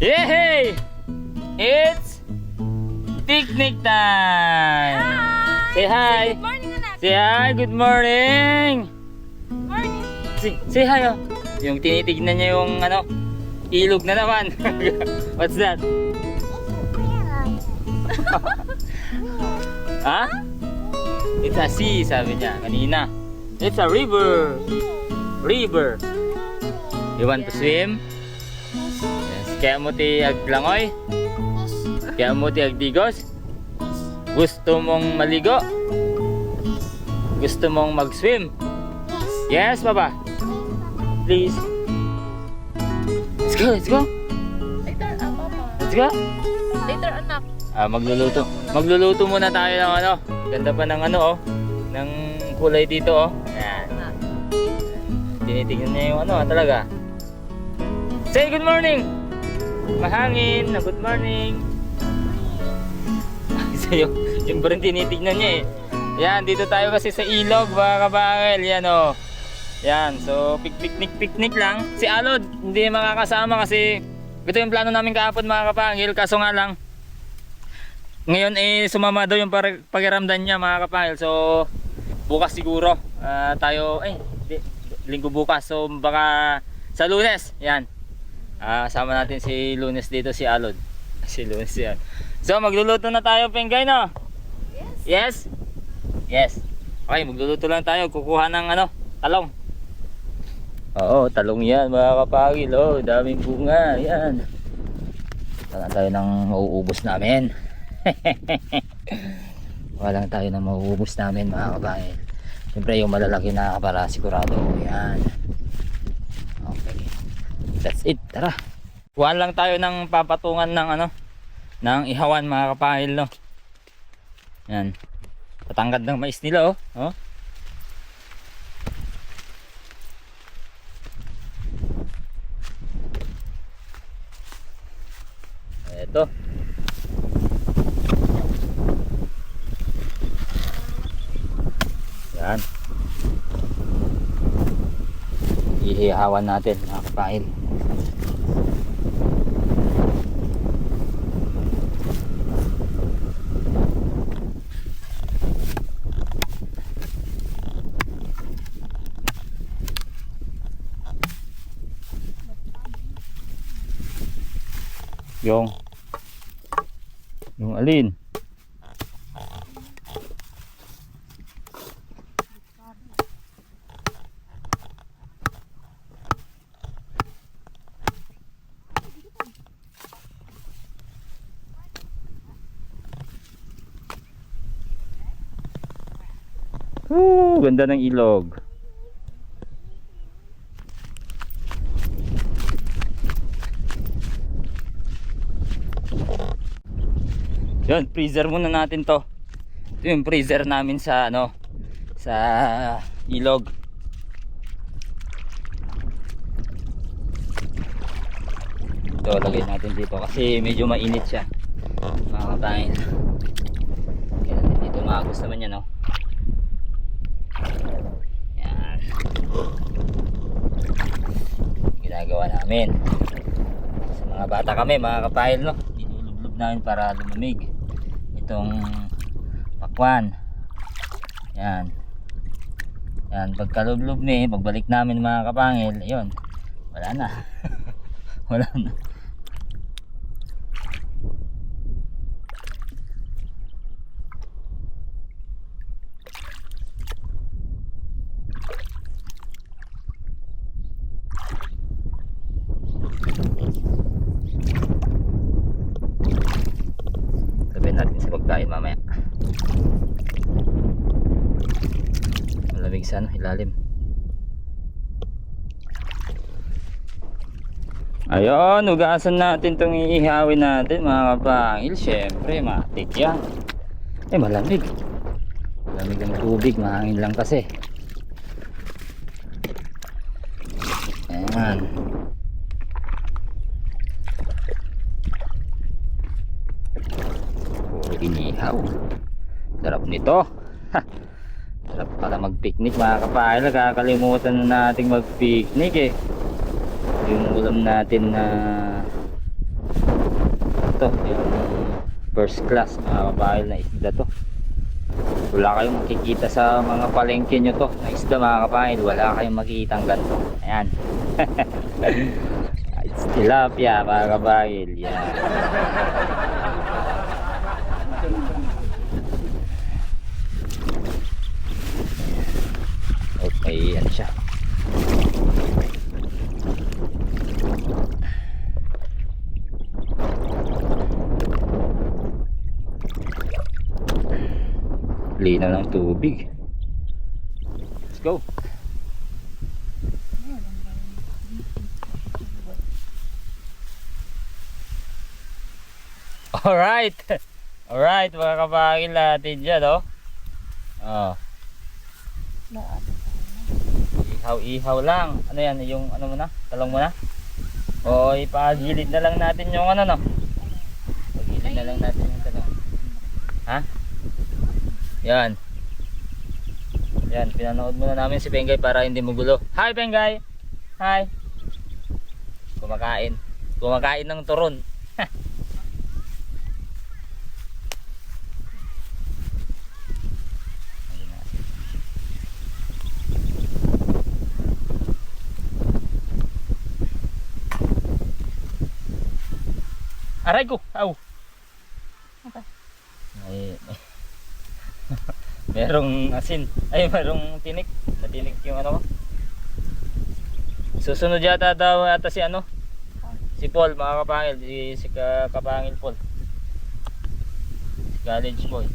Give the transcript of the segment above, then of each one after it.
Yay! It's picnic time! Say hi! Good morning, anak. Say hi! Good morning! Morning. Say, say hi oh! Yung tinitignan niya yung ano, ilog na naman. What's that? ha? It's a sea, sabi niya kanina. It's a river. River. You want to swim? Kaya mo ti aglangoy? Kaya mo ti agdigos? Gusto mong maligo? Gusto mong mag-swim? Yes, Papa. Please. Let's go, let's go. Later, ah, papa. Let's go. Later, anak. Ah, magluluto. Magluluto muna tayo ng ano. Ganda pa ng ano oh. Ng kulay dito oh. Yan. Tinitingnan niya yung ano ah, talaga. Say good morning. Mahangin na good morning. so yung, yung rin tinitignan niya eh. Yan, dito tayo kasi sa ilog mga kabangil. Yan oh. Yan, so pic- picnic picnic lang. Si Alod hindi makakasama kasi ito yung plano namin kahapon mga kapangil. Kaso nga lang, ngayon eh sumama daw yung pakiramdam niya mga kapangil. So bukas siguro ah, tayo ay di, linggo bukas. So baka sa Lunes, yan. Ah, sama natin si Lunes dito si Alod. Si Lunes yan. So magluluto na tayo, Penggay no? Yes. Yes. Okay, magluluto lang tayo. Kukuha ng ano, talong. Oo, talong yan mga kapagil. Oh, daming bunga. Yan. Wala tayo ng mauubos namin. Wala tayo ng mauubos namin mga kapagil. Siyempre yung malalaki na para sigurado. Yan. That's it. Tara. Kuha lang tayo ng papatungan ng ano, ng ihawan mga kapagil no. Yan. Tatangkad ng mais nila oh. Oh. Eto. Yan. Ihihawan natin mga kapain. Yung yung alin? Woo, ganda ng ilog. Yun, freezer muna natin to. Ito yung freezer namin sa ano, sa ilog. Ito, lagay natin dito kasi medyo mainit siya. Mga kabayan. Kaya natin dito maagos naman yan, no? Yan. Ginagawa namin. Sa mga bata kami, mga kapahil, no? Nilulublob namin para lumamig. Itong pakwan. Yan. Yan, pagkalublob ni, pagbalik namin mga kapangil, yun. Wala na. Wala na. Sabihin natin sa pagkain mamaya. Malamig sa ano, ilalim. Ayun, hugasan natin itong iihawin natin mga kapangil. Siyempre, matik yan. Eh, malamig. Malamig ang tubig, mahangin lang kasi. Ayan. Puro inihaw. Sarap nito. Ha. Sarap pala mag-picnic mga kapahil. Nakakalimutan na nating mag-picnic eh. Yung ulam natin na First class mga kabayan na isda to. Wala kayong makikita sa mga palengke nyo to na isda mga kabayan. Wala kayong makikita ang ganito. Ayan. It's tilapia mga kabayan. Yan. Okay, ano siya. Linaw ng tubig. Let's go. Alright. Alright, mga kabakil natin dyan, oh. Oh. Ihaw-ihaw lang. Ano yan? Yung ano mo na? Talong mo na? O ipagilid na lang natin yung ano no? Pagilid na lang natin yung talong. Ha? Yan. Yan, pinanood muna namin si Pengay para hindi magulo. Hi Pengay! Hi! Kumakain. Kumakain ng turon. Ayun na. Aray ko! Aw! Okay. Merong asin. Ay, merong tinik. Natinik yung ano ko. Susunod yata daw ata si ano? Si Paul, mga kapangil. Si, si ka, kapangil Paul. Si college boy.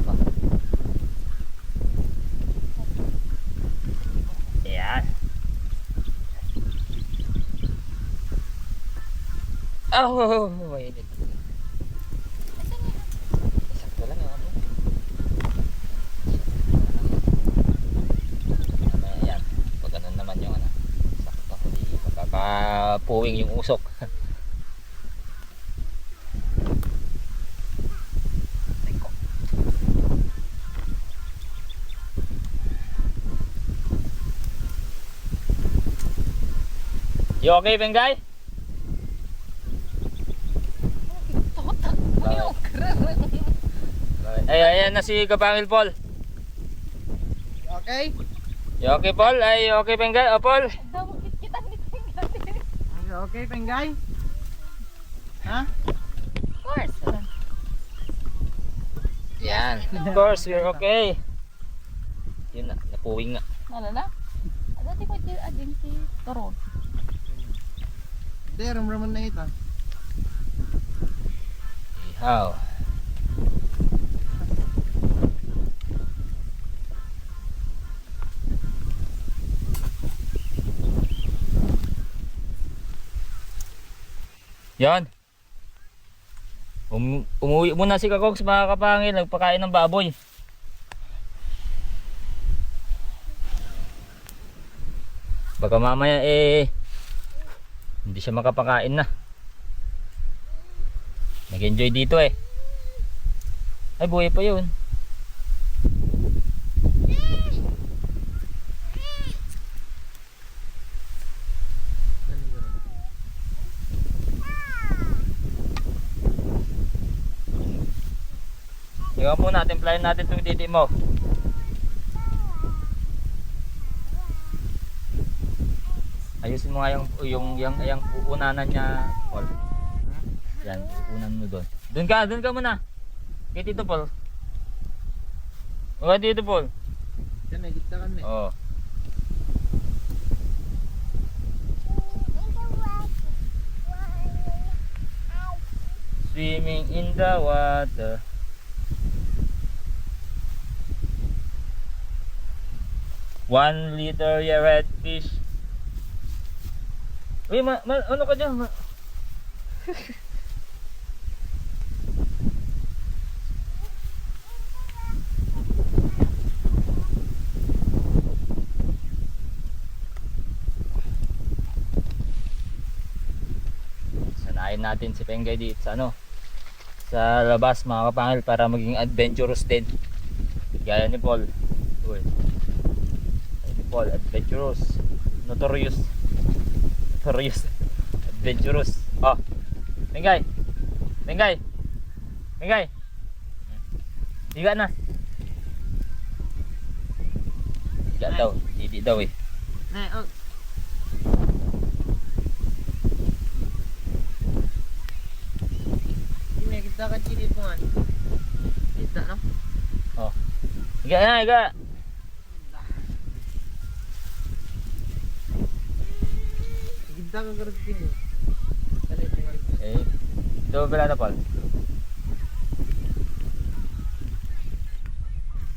Ako. Ayan. Oh, mainit. Sakto lang yung ano. Mamaya yan. Pag naman yung ano. Sakto. Hindi magkakapuwing yung usok. You okay, Bengay? Tutak mo yung Ay, ayan na si Kapangil Paul. Okay? You okay, Paul? Ay, okay, Bengay? O, Paul? Nito yung natin. Okay, Pengay? Ha? Of course. Yan. Of course, we're okay. Yun na, napuwing nga. Nalala? Dati ko di adin si Toron. Hindi, ramraman na ito. Ihaw. Yan. Um, umuwi muna si Kakogs mga kapangil, nagpakain ng baboy. Baka mamaya eh hindi siya makapakain na. Nag-enjoy dito eh. Ay, buhay pa yun. Mo natin, timplahin natin itong titi mo. Ayusin mo nga yung, yung, yung, yung uunanan niya, Paul. Yan, uunan mo doon. Doon ka, doon ka muna. Kay Tito Paul. O, Tito Paul. Yan, may gitna kami. Oo. Swimming in the water. One liter ya red fish. Uy, ma, ma, ano ka dyan? Ma, sanayin natin si Pengay dito sa ano sa labas mga kapangil para maging adventurous din. Gaya ni Paul. Paul, adventurous. Notorious. Notorious. Adventurous. Oh. Tingay. Tingay. Tingay. Higa na. Higa daw. Hindi daw eh. Ne, oh. Ini kita kan ciri puan. Kita no. Higa na, higa. Kan kerja sini. Tadi puan. Eh, ito pala na Paul.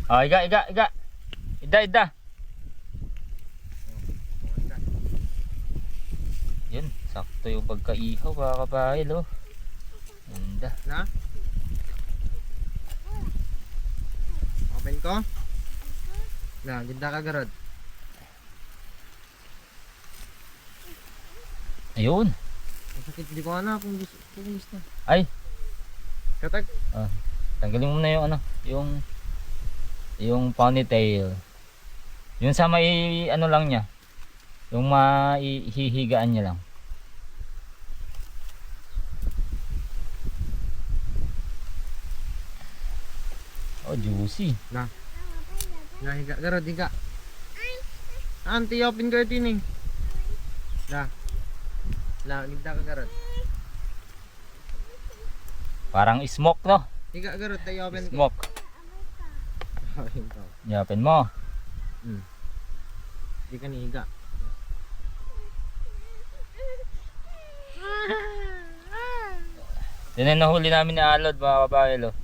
Oh, higa, higa, higa. Ida, ida. Yun, sakto yung pagkaihaw, mga kabail, oh. Ganda. Na? Open ko. Na, ganda ka garod. Ayun. Masakit di ko ana kung gusto kung gusto. Ay. Katag. Tanggalin mo na yung ano, yung yung ponytail. Yung sa may ano lang niya. Yung maihihigaan niya lang. Oh, juicy. Na, higa garod higa. Anti open ko ito ni. Na. Na, ganda ka garod. Parang smoke, no? Higa garod tayo open ko. Smoke. Open ko. Yapin mo. Di ka ni higa. Yan ang nahuli namin ni Alod, mga kabayan. Yan.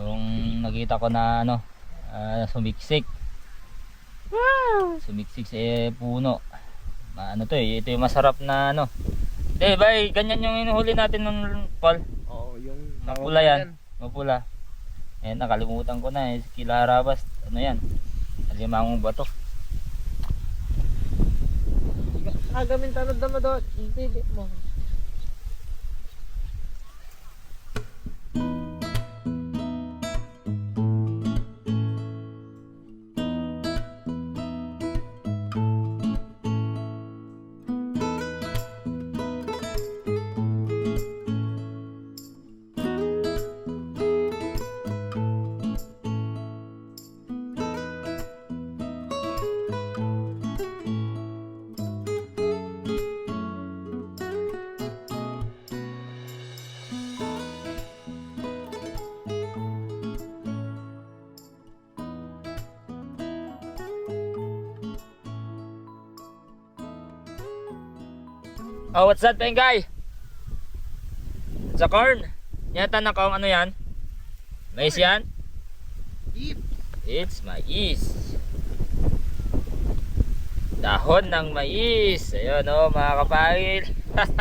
Yung nakita ko na ano, ah, sumiksik. Sumiksik sa eh, puno. Ma- Ano to eh, ito yung masarap na ano. Eh, bay, ganyan yung inuhuli natin ng Paul. Oo, yung Mapula yan. Mapula. Eh, nakalimutan ko na eh. Kila Harabas. Ano yan? Alimangong bato. Higa. Ah, gamin tanod na mo do. Hindi, di mo. Oh, what's that, Pengay? Sa corn. Yata na kung ano yan? Mais yan? Ip. It's mais. Dahon ng mais. Ayun oh, mga kapangil.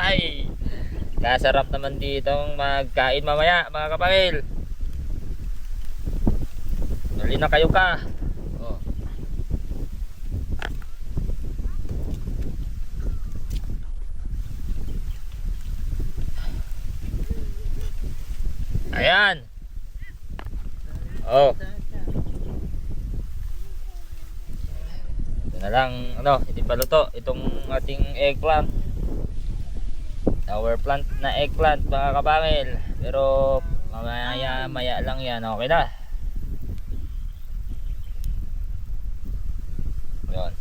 Hay. Kasarap naman ditong magkain mamaya, mga kapangil. Dali na kayo ka. Oh. Ayan. Oh. Ito na lang, ano, hindi pa luto. Itong ating eggplant. Our plant na eggplant, mga kabangil. Pero, mamaya, maya lang yan. Okay na. Yun.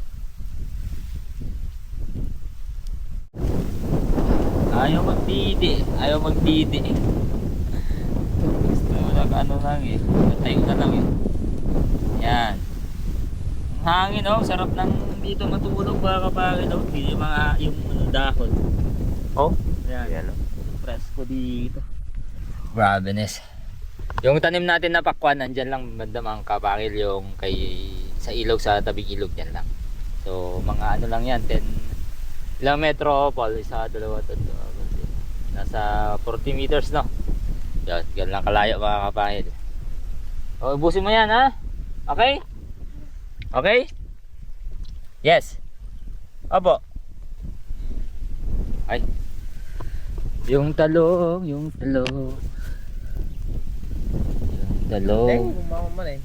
Ayaw magdidi. Ayaw magdidi. Gusto mo nag ano lang eh. Tayo na lang eh. Yan. Ang hangin oh, sarap ng dito matulog mga kapagin oh. Yung mga yung ano, dahon. Oh, yan. Yellow. Presko dito. Grabe. Yung tanim natin na pakwan, nandyan lang banda mga kapagil yung kay sa ilog sa tabing ilog yan lang. So mga ano lang yan, 10 ilang metro Paul, isa, dalawa, tatlo, nasa 40 meters no. Yan, yan lang kalayo mga kapahid. O, ubusin mo yan ha. Okay? Okay? Yes. Opo. Ay. Yung talong, yung talong. Yung talong. Teng, gumawa eh.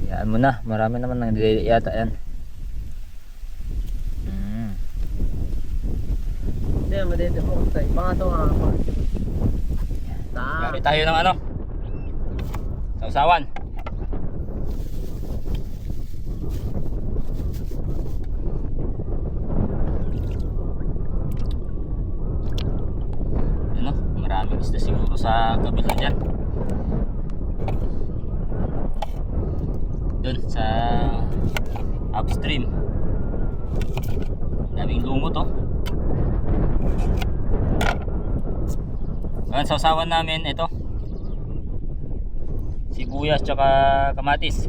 Hayaan mo na, marami naman nang yata yan. Hindi, madede mo tayo. Mga ito nga. Gari tayo ng ano? Sausawan. Ano? Maraming isda siguro sa kabila dyan. Doon sa upstream. Daming lumot oh. Sausawan namin ito. Sibuyas tsaka kamatis.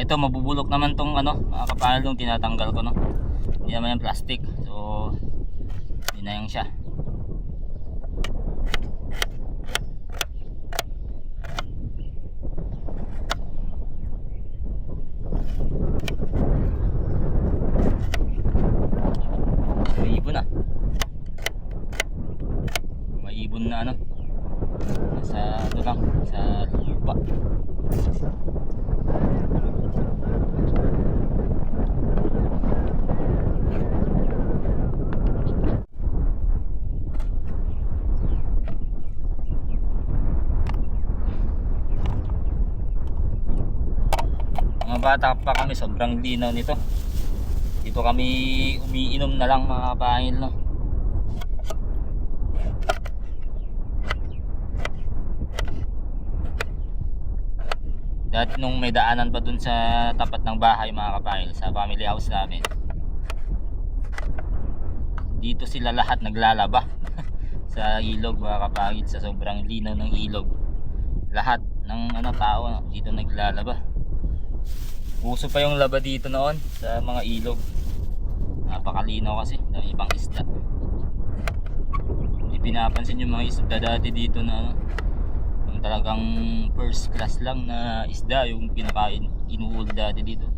Ito mabubulok naman tong ano, mga tong tinatanggal ko no. Hindi naman yung plastic. So hindi na yung siya. May ibon na. May ibon na ano. Sa ano lang, sa lupa. Bata pa kami, sobrang linaw nito. Dito kami umiinom na lang mga kapahil, no. Dati nung may daanan pa dun sa tapat ng bahay mga kapahil, sa family house namin. Dito sila lahat naglalaba sa ilog mga kapahil, sa sobrang linaw ng ilog. Lahat ng ano tao dito naglalaba. Uso pa yung laba dito noon sa mga ilog. Napakalinaw kasi, dami ibang isda. Hindi pinapansin yung mga isda dati dito na ano, yung talagang first class lang na isda yung pinakain inuul dati dito.